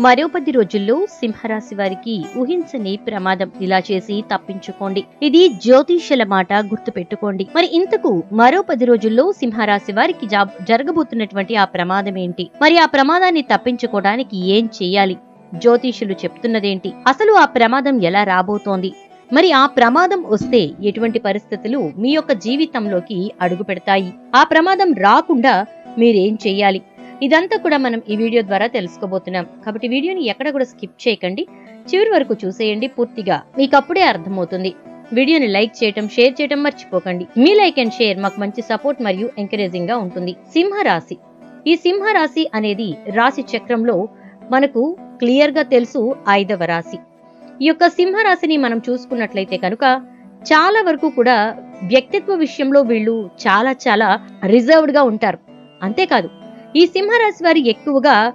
మరో పది రోజుల్లో సింహరాశి వారికి ఊహించని ప్రమాదం ఇలా చేసి తప్పించుకోండి. ఇది జ్యోతిష్యుల మాట గుర్తుపెట్టుకోండి. మరి ఇంతకు మరో పది రోజుల్లో సింహరాశి వారికి జరగబోతున్నటువంటి ఆ ప్రమాదం ఏంటి? మరి ఆ ప్రమాదాన్ని తప్పించుకోవడానికి ఏం చేయాలి? జ్యోతిష్యులు చెప్తున్నదేంటి? అసలు ఆ ప్రమాదం ఎలా రాబోతోంది? మరి ఆ ప్రమాదం వస్తే ఎటువంటి పరిస్థితులు మీ యొక్క జీవితంలోకి అడుగు పెడతాయి? ఆ ప్రమాదం రాకుండా మీరేం చేయాలి ఇదంతా కూడా మనం ఈ వీడియో ద్వారా తెలుసుకోబోతున్నాం. కాబట్టి వీడియోని ఎక్కడ కూడా స్కిప్ చేయకండి. చివరి వరకు చూసేయండి పూర్తిగా. మీకు అప్పుడే అర్థమవుతుంది. వీడియోని లైక్ చేయటం షేర్ చేయటం మర్చిపోకండి. మీ లైక్ అండ్ షేర్ మాకు మంచి సపోర్ట్ మరియు ఎంకరేజింగ్గా ఉంటుంది. సింహరాశి. ఈ సింహరాశి అనేది రాశి చక్రంలో మనకు క్లియర్గా తెలుసు ఐదవ రాశి. ఈ యొక్క సింహరాశిని మనం చూసుకున్నట్లయితే కనుక చాలా వరకు కూడా వ్యక్తిత్వ విషయంలో వీళ్ళు చాలా చాలా రిజర్వ్డ్గా ఉంటారు. అంతేకాదు ఈ సింహరాశి వారు ఎక్కువగా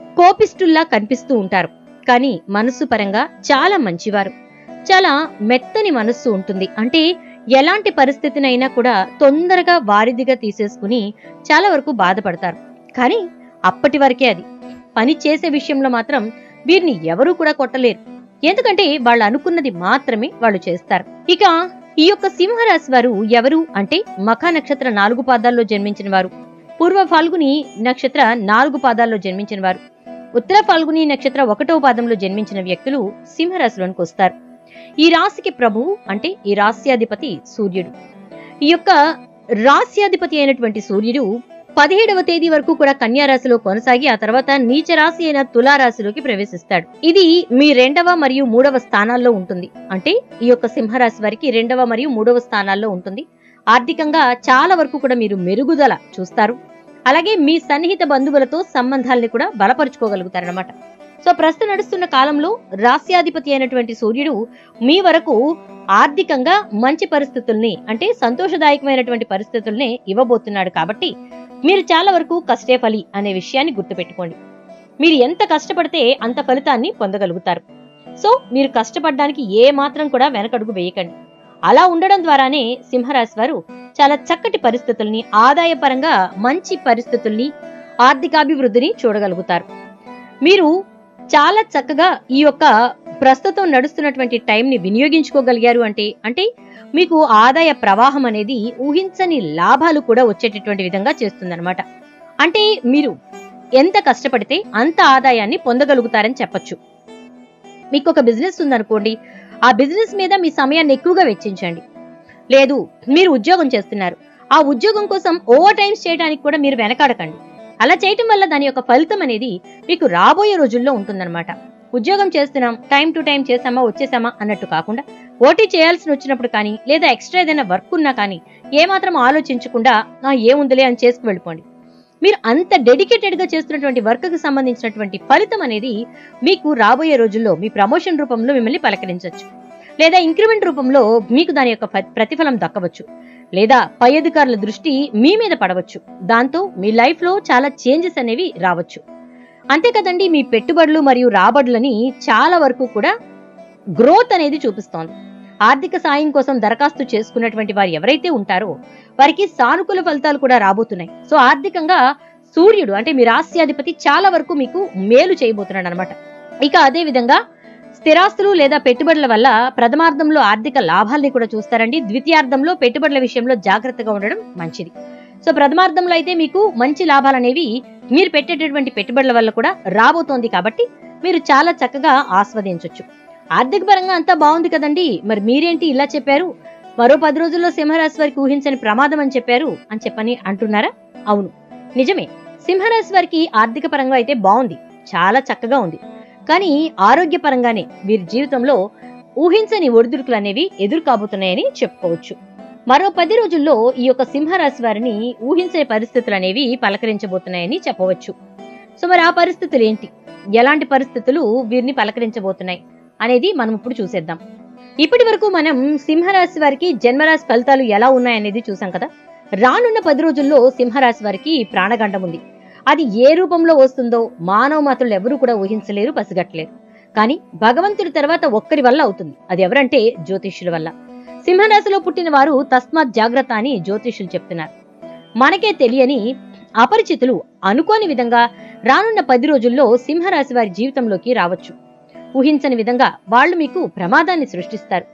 కోపిస్టుల్లా కనిపిస్తూ ఉంటారు. కానీ మనస్సు పరంగా చాలా మంచివారు. చాలా మెత్తని మనస్సు ఉంటుంది. అంటే ఎలాంటి పరిస్థితినైనా కూడా తొందరగా వారిదిగా తీసేసుకుని చాలా వరకు బాధపడతారు. కానీ అప్పటి వరకే అది. పని చేసే విషయంలో మాత్రం వీరిని ఎవరూ కూడా కొట్టలేరు. ఎందుకంటే వాళ్ళు అనుకున్నది మాత్రమే వాళ్ళు చేస్తారు. ఇక ఈ యొక్క సింహరాశి వారు ఎవరు అంటే మఖా నక్షత్ర నాలుగు పాదాల్లో జన్మించిన వారు. పూర్వ ఫాల్గుని నక్షత్ర నాలుగు పాదాల్లో జన్మించిన వారు. ఉత్తర ఫాల్గుని నక్షత్ర ఒకటో పాదంలో జన్మించిన వ్యక్తులు సింహరాశిలోనికి వస్తారు. ఈ రాశికి ప్రభువు అంటే ఈ రాస్యాధిపతి సూర్యుడు. ఈ యొక్క రాస్యాధిపతి అయినటువంటి సూర్యుడు పదిహేడవ తేదీ వరకు కూడా కన్యారాశిలో కొనసాగి ఆ తర్వాత నీచ రాశి అయిన తులారాశిలోకి ప్రవేశిస్తాడు. ఇది మీ రెండవ మరియు మూడవ స్థానాల్లో ఉంటుంది. అంటే ఈ యొక్క సింహరాశి వారికి రెండవ మరియు మూడవ స్థానాల్లో ఉంటుంది. ఆర్థికంగా చాలా వరకు కూడా మీరు మెరుగుదల చూస్తారు. అలాగే మీ సన్నిహిత బంధువులతో సంబంధాలని కూడా బలపరుచుకోగలుగుతారనమాట సో ప్రస్తుతం నడుస్తున్న కాలంలో రాస్యాధిపతి అయినటువంటి సూర్యుడు మీ వరకు ఆర్థికంగా మంచి పరిస్థితుల్ని అంటే సంతోషదాయకమైనటువంటి పరిస్థితుల్ని ఇవ్వబోతున్నాడు కాబట్టి మీరు చాలా వరకు కష్టే ఫలి అనే విషయాన్ని గుర్తుపెట్టుకోండి. మీరు ఎంత కష్టపడితే అంత ఫలితాన్ని పొందగలుగుతారు. సో మీరు కష్టపడడానికి ఏ మాత్రం కూడా వెనకడుగు వేయకండి. అలా ఉండడం ద్వారానే సింహరాశి వారు చాలా చక్కటి పరిస్థితుల్ని ఆదాయపరంగా మంచి పరిస్థితుల్ని ఆర్థికాభివృద్ధిని చూడగలుగుతారు. మీరు చాలా చక్కగా ఈ యొక్క ప్రస్తుతం నడుస్తున్నటువంటి టైంని వినియోగించుకోగలిగారు అంటే అంటే మీకు ఆదాయ ప్రవాహం అనేది ఊహించని లాభాలు కూడా వచ్చేటటువంటి విధంగా చేస్తుందన్నమాట. అంటే మీరు ఎంత కష్టపడితే అంత ఆదాయాన్ని పొందగలుగుతారని చెప్పొచ్చు. మీకు ఒక బిజినెస్ ఉందనుకోండి ఆ బిజినెస్ మీద మీ సమయాన్ని ఎక్కువగా వెచ్చించండి. లేదు మీరు ఉద్యోగం చేస్తున్నారు. ఆ ఉద్యోగం కోసం ఓవర్ టైమ్స్ చేయడానికి కూడా మీరు వెనకాడకండి. అలా చేయటం వల్ల దాని యొక్క ఫలితం అనేది మీకు రాబోయే రోజుల్లో ఉంటుందన్నమాట. ఉద్యోగం చేస్తున్నాం టైం టు టైం చేసామా వచ్చేసామా అన్నట్టు కాకుండా ఓటీ చేయాల్సి వచ్చినప్పుడు కానీ లేదా ఎక్స్ట్రా ఏదైనా వర్క్ ఉన్నా కానీ ఏమాత్రం ఆలోచించకుండా నా ఏముందిలే అని చేసుకు వెళ్ళిపోండి. మీరు అంత డెడికేటెడ్గా చేస్తున్నటువంటి వర్క్కి సంబంధించినటువంటి ఫలితం అనేది మీకు రాబోయే రోజుల్లో మీ ప్రమోషన్ రూపంలో మిమ్మల్ని పలకరించవచ్చు లేదా ఇంక్రిమెంట్ రూపంలో మీకు దాని యొక్క ప్రతిఫలం దక్కవచ్చు. లేదా పై అధికారుల దృష్టి మీ మీద పడవచ్చు. దాంతో మీ లైఫ్లో చాలా చేంజెస్ అనేవి రావచ్చు. అంతే కదండి మీ పెట్టుబడులు మరియు రాబడులని చాలా వరకు కూడా గ్రోత్ అనేది చూపిస్తోంది. ఆర్థిక సాయం కోసం దరఖాస్తు చేసుకున్నటువంటి వారు ఎవరైతే ఉంటారో వారికి సానుకూల ఫలితాలు కూడా రాబోతున్నాయి. సో ఆర్థికంగా సూర్యుడు అంటే మీ రాస్యాధిపతి చాలా వరకు మీకు మేలు చేయబోతున్నాడు అనమాట ఇక అదే విధంగా స్థిరాస్తులు లేదా పెట్టుబడుల వల్ల ప్రథమార్థంలో ఆర్థిక లాభాల్ని కూడా చూస్తారండి. ద్వితీయార్థంలో పెట్టుబడుల విషయంలో జాగ్రత్తగా ఉండడం మంచిది. సో ప్రథమార్థంలో అయితే మీకు మంచి లాభాలు అనేవి మీరు పెట్టేటటువంటి పెట్టుబడుల వల్ల కూడా రాబోతోంది కాబట్టి మీరు చాలా చక్కగా ఆస్వాదించవచ్చు ఆర్థిక పరంగా అంతా బాగుంది కదండి. మరి మీరేంటి ఇలా చెప్పారు? మరో పది రోజుల్లో సింహరాశి వారికి ఊహించని ప్రమాదం అని చెప్పారు అని చెప్పని అంటున్నారా? అవును. నిజమే. సింహరాశి వారికి ఆర్థిక పరంగా అయితే బాగుంది. చాలా చక్కగా ఉంది. కానీ ఆరోగ్యపరంగానే వీరి జీవితంలో ఊహించని ఒడిదుడుకులు అనేవి ఎదురు కాబోతున్నాయని చెప్పుకోవచ్చు. మరో పది రోజుల్లో ఈ యొక్క సింహరాశి వారిని ఊహించని పరిస్థితులు అనేవి పలకరించబోతున్నాయని చెప్పవచ్చు. సో మరి ఆ పరిస్థితులు ఏంటి? ఎలాంటి పరిస్థితులు వీరిని పలకరించబోతున్నాయి అనేది మనం ఇప్పుడు చూసేద్దాం. ఇప్పటి వరకు మనం సింహరాశి వారికి జన్మరాశి ఫలితాలు ఎలా ఉన్నాయనేది చూసాం కదా? రానున్న పది రోజుల్లో సింహరాశి వారికి ప్రాణగండం ఉంది. అది ఏ రూపంలో వస్తుందో మానవ మాత్రులు ఎవరూ కూడా ఊహించలేరు పసిగట్టలేరు. కానీ భగవంతుడి తర్వాత ఒక్కరి వల్ల అవుతుంది. అది ఎవరంటే జ్యోతిష్యుల వల్ల. సింహరాశిలో పుట్టిన వారు తస్మాత్ జాగ్రత్త అని జ్యోతిష్యులు చెప్తున్నారు. మనకే తెలియని అపరిచితులు అనుకోని విధంగా రానున్న పది రోజుల్లో సింహరాశి వారి జీవితంలోకి రావచ్చు. ఊహించని విధంగా వాళ్ళు మీకు ప్రమాదాన్ని సృష్టిస్తారు.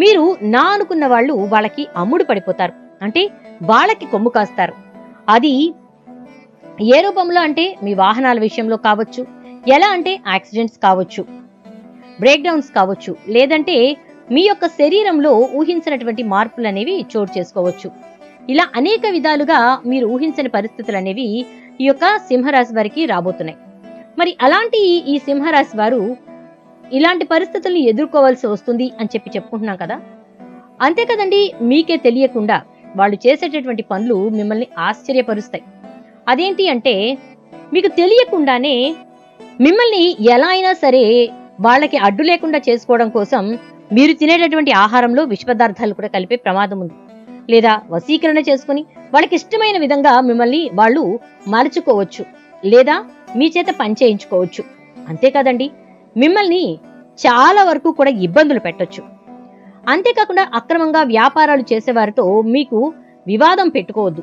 మీరు నా అనుకున్న వాళ్ళు వాళ్ళకి అమ్ముడు పడిపోతారు. అంటే వాళ్ళకి కొమ్ము కాస్తారు. అది ఏ రూపంలో అంటే మీ వాహనాల విషయంలో కావచ్చు ఎలా అంటే యాక్సిడెంట్స్ కావచ్చు బ్రేక్ డౌన్స్ కావచ్చు లేదంటే మీ యొక్క శరీరంలో ఊహించినటువంటి మార్పులు అనేవి చోటు చేసుకోవచ్చు. ఇలా అనేక విధాలుగా మీరు ఊహించని పరిస్థితులు అనేవి ఈ యొక్క సింహరాశి వారికి రాబోతున్నాయి. మరి అలాంటి ఈ సింహరాశి వారు ఇలాంటి పరిస్థితులను ఎదుర్కోవాల్సి వస్తుంది అని చెప్పి చెప్పుకుంటున్నాం కదా. అంతే కదండి మీకే తెలియకుండా వాళ్ళు చేసేటటువంటి పనులు మిమ్మల్ని ఆశ్చర్యపరుస్తాయి. అదేంటి అంటే మీకు తెలియకుండానే మిమ్మల్ని ఎలా అయినా సరే వాళ్ళకి అడ్డు లేకుండా చేసుకోవడం కోసం మీరు తినేటటువంటి ఆహారంలో విష పదార్థాలు కూడా కలిపే ప్రమాదం ఉంది. లేదా వశీకరణ చేసుకుని వాళ్ళకి ఇష్టమైన విధంగా మిమ్మల్ని వాళ్ళు మలుచుకోవచ్చు. లేదా మీ చేత పని చేయించుకోవచ్చు. మిమ్మల్ని చాలా వరకు కూడా ఇబ్బందులు పెట్టొచ్చు. అంతేకాకుండా అక్రమంగా వ్యాపారాలు చేసేవారితో మీకు వివాదం పెట్టుకోవద్దు.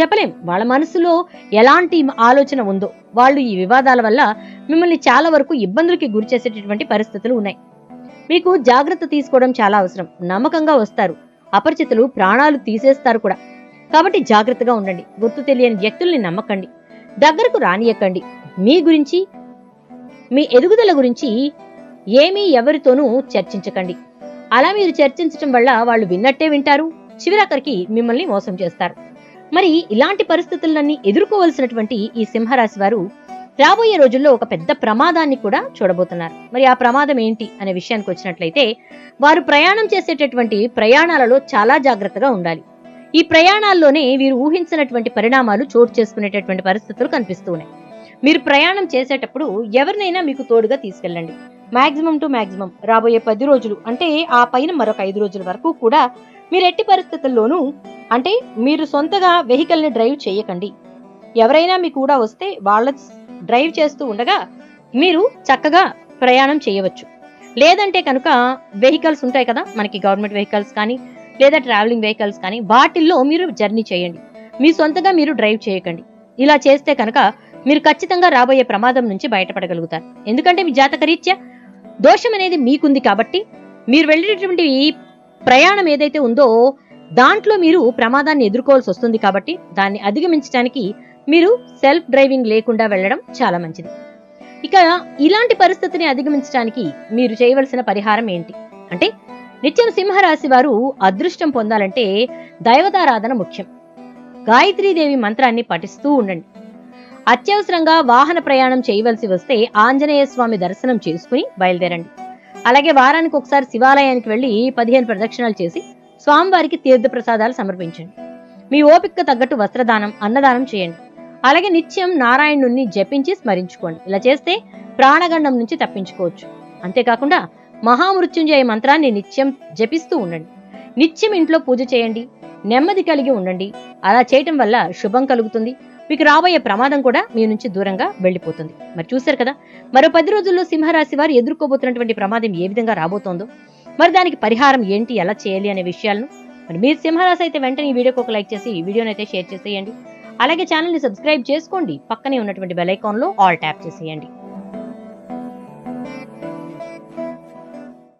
చెప్పలేం వాళ్ళ మనసులో ఎలాంటి ఆలోచన ఉందో. వాళ్ళు ఈ వివాదాల వల్ల మిమ్మల్ని చాలా వరకు ఇబ్బందులకి గురి చేసేటటువంటి పరిస్థితులు ఉన్నాయి. మీకు జాగ్రత్త తీసుకోవడం చాలా అవసరం. నమ్మకంగా వస్తారు. అపరిచితులు ప్రాణాలు తీసేస్తారు కూడా. కాబట్టి జాగ్రత్తగా ఉండండి. గుర్తు తెలియని వ్యక్తుల్ని నమ్మకండి. దగ్గరకు రానియకండి. మీ గురించి మీ ఎదుగుదల గురించి ఏమీ ఎవరితోనూ చర్చించకండి. అలా మీరు చర్చించడం వల్ల వాళ్ళు విన్నట్టే వింటారు. చివరాఖరికి మిమ్మల్ని మోసం చేస్తారు. మరి ఇలాంటి పరిస్థితులన్నీ ఎదుర్కోవలసినటువంటి ఈ సింహరాశి వారు రాబోయే రోజుల్లో ఒక పెద్ద ప్రమాదాన్ని కూడా చూడబోతున్నారు. మరి ఆ ప్రమాదం ఏంటి అనే విషయానికి వచ్చినట్లయితే వారు ప్రయాణం చేసేటటువంటి ప్రయాణాలలో చాలా జాగ్రత్తగా ఉండాలి. ఈ ప్రయాణాల్లోనే వీరు ఊహించినటువంటి పరిణామాలు చోటు చేసుకునేటటువంటి పరిస్థితులు కనిపిస్తూ ఉన్నాయి. మీరు ప్రయాణం చేసేటప్పుడు ఎవరినైనా మీకు తోడుగా తీసుకెళ్ళండి. మాక్సిమం టు మాక్సిమం రాబోయే పది రోజులు అంటే ఆ పైన మరొక ఐదు రోజుల వరకు కూడా మీరు ఎట్టి పరిస్థితుల్లోనూ అంటే మీరు సొంతగా వెహికల్ని డ్రైవ్ చేయకండి. ఎవరైనా మీకు కూడా వస్తే వాళ్ళ డ్రైవ్ చేస్తూ ఉండగా మీరు చక్కగా ప్రయాణం చేయవచ్చు. లేదంటే కనుక వెహికల్స్ ఉంటాయి కదా మనకి గవర్నమెంట్ వెహికల్స్ కానీ లేదా ట్రావెలింగ్ వెహికల్స్ కానీ వాటిల్లో మీరు జర్నీ చేయండి. మీ సొంతగా మీరు డ్రైవ్ చేయకండి. ఇలా చేస్తే కనుక మీరు ఖచ్చితంగా రాబోయే ప్రమాదం నుంచి బయటపడగలుగుతారు. ఎందుకంటే మీ జాతకరీత్యా దోషం అనేది మీకుంది కాబట్టి మీరు వెళ్ళేటటువంటి ఈ ప్రయాణం ఏదైతే ఉందో దాంట్లో మీరు ప్రమాదాన్ని ఎదుర్కోవాల్సి వస్తుంది కాబట్టి దాన్ని అధిగమించడానికి మీరు సెల్ఫ్ డ్రైవింగ్ లేకుండా వెళ్ళడం చాలా మంచిది. ఇక ఇలాంటి పరిస్థితిని అధిగమించడానికి మీరు చేయవలసిన పరిహారం ఏంటి? అంటే నిత్యం సింహరాశి వారు అదృష్టం పొందాలంటే దైవతారాధన ముఖ్యం. గాయత్రీదేవి మంత్రాన్ని పఠిస్తూ ఉండండి. అత్యవసరంగా వాహన ప్రయాణం చేయవలసి వస్తే ఆంజనేయ స్వామి దర్శనం చేసుకుని బయలుదేరండి. అలాగే వారానికి ఒకసారి శివాలయానికి వెళ్ళి పదిహేను ప్రదక్షిణాలు చేసి స్వామివారికి తీర్థ ప్రసాదాలు సమర్పించండి. మీ ఓపిక తగ్గట్టు వస్త్రదానం అన్నదానం చేయండి. అలాగే నిత్యం నారాయణుణ్ణి జపించి స్మరించుకోండి. ఇలా చేస్తే ప్రాణగండం నుంచి తప్పించుకోవచ్చు. అంతేకాకుండా మహామృత్యుంజయ మంత్రాన్ని నిత్యం జపిస్తూ ఉండండి. నిత్యం ఇంట్లో పూజ చేయండి. నెమ్మది కలిగి ఉండండి. అలా చేయటం వల్ల శుభం కలుగుతుంది. మీకు రాబోయే ప్రమాదం కూడా మీ నుంచి దూరంగా వెళ్ళిపోతుంది. మరి చూశారు కదా? మరో పది రోజుల్లో సింహరాశి వారు ఎదుర్కోబోతున్నటువంటి ప్రమాదం ఏ విధంగా రాబోతోందో? మరి దానికి పరిహారం ఏంటి? ఎలా చేయాలి అనే విషయాలను? మరి మీరు సింహరాశి అయితే వెంటనే ఈ వీడియోకి ఒక లైక్ చేసి ఈ వీడియోనైతే అయితే షేర్ చేసేయండి. అలాగే ఛానల్ని సబ్స్క్రైబ్ చేసుకోండి. పక్కనే ఉన్నటువంటి బెల్ ఐకాన్లో ఆల్ ట్యాప్ చేసేయండి.